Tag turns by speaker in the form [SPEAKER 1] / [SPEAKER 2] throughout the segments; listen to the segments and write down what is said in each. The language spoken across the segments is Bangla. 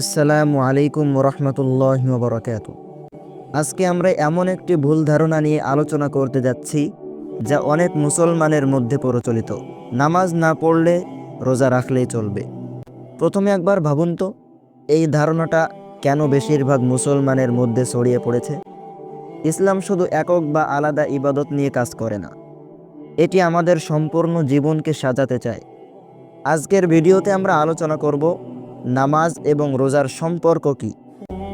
[SPEAKER 1] আসসালামু আলাইকুম রহমতুল্লাহ বরকাত আজকে আমরা এমন একটি ভুল ধারণা নিয়ে আলোচনা করতে যাচ্ছি, যা অনেক মুসলমানের মধ্যে প্রচলিত। নামাজ না পড়লে রোজা রাখলেই চলবে। প্রথমে একবার ভাবুন তো, এই ধারণাটা কেন বেশিরভাগ মুসলমানের মধ্যে ছড়িয়ে পড়েছে? ইসলাম শুধু একক বা আলাদা ইবাদত নিয়ে কাজ করে না। এটি আমাদের সম্পূর্ণ জীবনকে সাজাতে চায়। আজকের ভিডিওতে আমরা আলোচনা করব নামাজ এবং রোজার সম্পর্ক কি?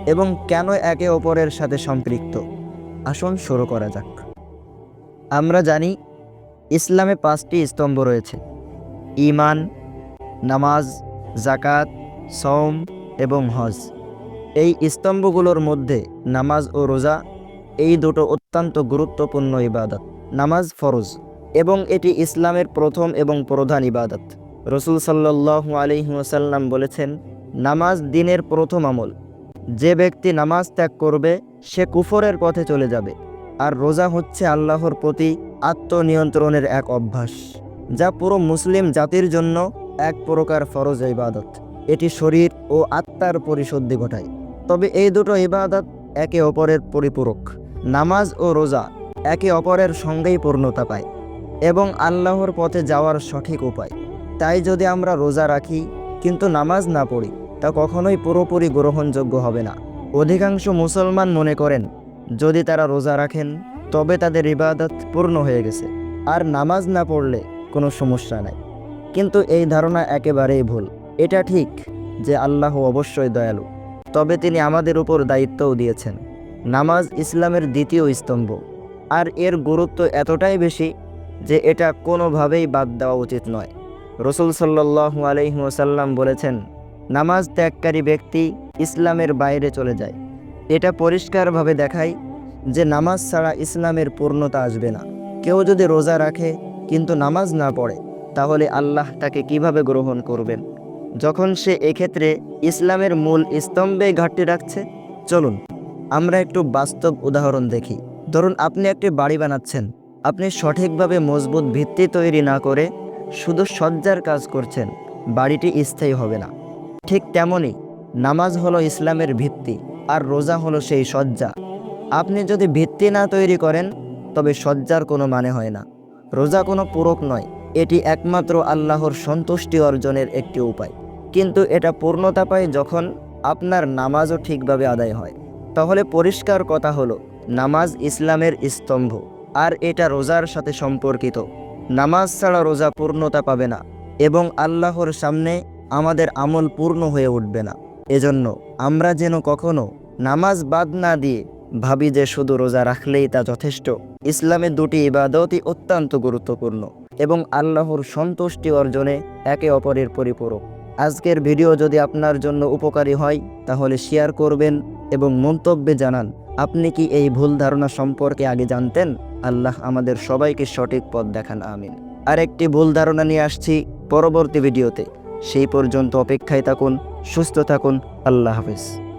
[SPEAKER 1] এবং কেন একে অপরের সাথে সম্পৃক্ত? আসুন শুরু করা যাক। আমরা জানি, ইসলামে পাঁচটি স্তম্ভ রয়েছে। ঈমান, নামাজ জাকাত সওম এবং হজ। এই স্তম্ভগুলোর মধ্যে নামাজ ও রোজা, এই দুটো অত্যন্ত গুরুত্বপূর্ণ ইবাদত। নামাজ ফরজ এবং এটি ইসলামের প্রথম এবং প্রধান ইবাদত। রসুল সাল্লাল্লাহু আলাইহি ওয়াসাল্লাম বলেছেন, নামাজ দিনের প্রথম আমল। যে ব্যক্তি নামাজ ত্যাগ করবে, সে কুফরের পথে চলে যাবে। আর রোজা হচ্ছে আল্লাহর প্রতি আত্মনিয়ন্ত্রণের এক অভ্যাস, যা পুরো মুসলিম জাতির জন্য এক প্রকার ফরজ ইবাদত। এটি শরীর ও আত্মার পরিশুদ্ধি ঘটায়। তবে এই দুটো ইবাদত একে অপরের পরিপূরক। নামাজ ও রোজা একে অপরের সঙ্গেই পূর্ণতা পায় এবং আল্লাহর পথে যাওয়ার সঠিক উপায়। তাই যদি আমরা রোজা রাখি, কিন্তু নামাজ না পড়ি, তা কখনোই পুরোপুরি গ্রহণযোগ্য হবে না। অধিকাংশ মুসলমান মনে করেন, যদি তারা রোজা রাখেন, তবে তাদের ইবাদত পূর্ণ হয়ে গেছে, আর নামাজ না পড়লে কোনো সমস্যা নাই। কিন্তু এই ধারণা একেবারেই ভুল। এটা ঠিক যে আল্লাহ অবশ্যই দয়ালু, তবে তিনি আমাদের উপর দায়িত্বও দিয়েছেন। নামাজ ইসলামের দ্বিতীয় স্তম্ভ, আর এর গুরুত্ব এতটাই বেশি যে এটা কোনোভাবেই বাদ দেওয়া উচিত নয়। রসুল সাল্লাহু আলহিহাসাল্লাম বলেছেন, নামাজ ত্যাগকারী ব্যক্তি ইসলামের বাইরে চলে যায়। এটা পরিষ্কারভাবে দেখায় যে নামাজ ছাড়া ইসলামের পূর্ণতা আসবে না। কেউ যদি রোজা রাখে কিন্তু নামাজ না পড়ে, তাহলে আল্লাহ তাকে কীভাবে গ্রহণ করবেন? যখন সে এক্ষেত্রে ইসলামের মূল স্তম্ভে ঘাটতি রাখছে, চলুন আমরা একটু বাস্তব উদাহরণ দেখি। ধরুন, আপনি একটি বাড়ি বানাচ্ছেন। আপনি সঠিকভাবে মজবুত ভিত্তি তৈরি না করে শুধু সজ্জার কাজ করছেন, বাড়িটি স্থায়ী হবে না। ঠিক তেমনই নামাজ হলো ইসলামের ভিত্তি, আর রোজা হলো সেই সজ্জা। আপনি যদি ভিত্তি না তৈরি করেন, তবে সজ্জার কোনো মানে হয় না। রোজা কোনো পূরক নয়, এটি একমাত্র আল্লাহর সন্তুষ্টি অর্জনের একটি উপায়। কিন্তু এটা পূর্ণতা পায় যখন আপনার নামাজও ঠিকভাবে আদায় হয়। তাহলে পরিষ্কার কথা হলো, নামাজ ইসলামের স্তম্ভ, আর এটা রোজার সাথে সম্পর্কিত। নামাজ ছাড়া রোজা পূর্ণতা পাবে না এবং আল্লাহর সামনে আমাদের আমল পূর্ণ হয়ে উঠবে না। এজন্য আমরা যেন কখনো নামাজ বাদ না দিয়ে ভাবি যে শুধু রোজা রাখলেই তা যথেষ্ট। ইসলামে দুটি ইবাদতই অত্যন্ত গুরুত্বপূর্ণ এবং আল্লাহর সন্তুষ্টি অর্জনে একে অপরের পরিপূরক। আজকের ভিডিও যদি আপনার জন্য উপকারী হয়, তাহলে শেয়ার করবেন এবং মন্তব্যে জানান, আপনি কি এই ভুল ধারণা সম্পর্কে আগে জানতেন? আল্লাহ আমাদের সবাইকে সঠিক পথ দেখান, আমিন। আর একটি ভুল ধারণা নিয়ে আসছি পরবর্তী ভিডিওতে। সেই পর্যন্ত অপেক্ষায় থাকুন, সুস্থ থাকুন, আল্লাহ হাফিজ।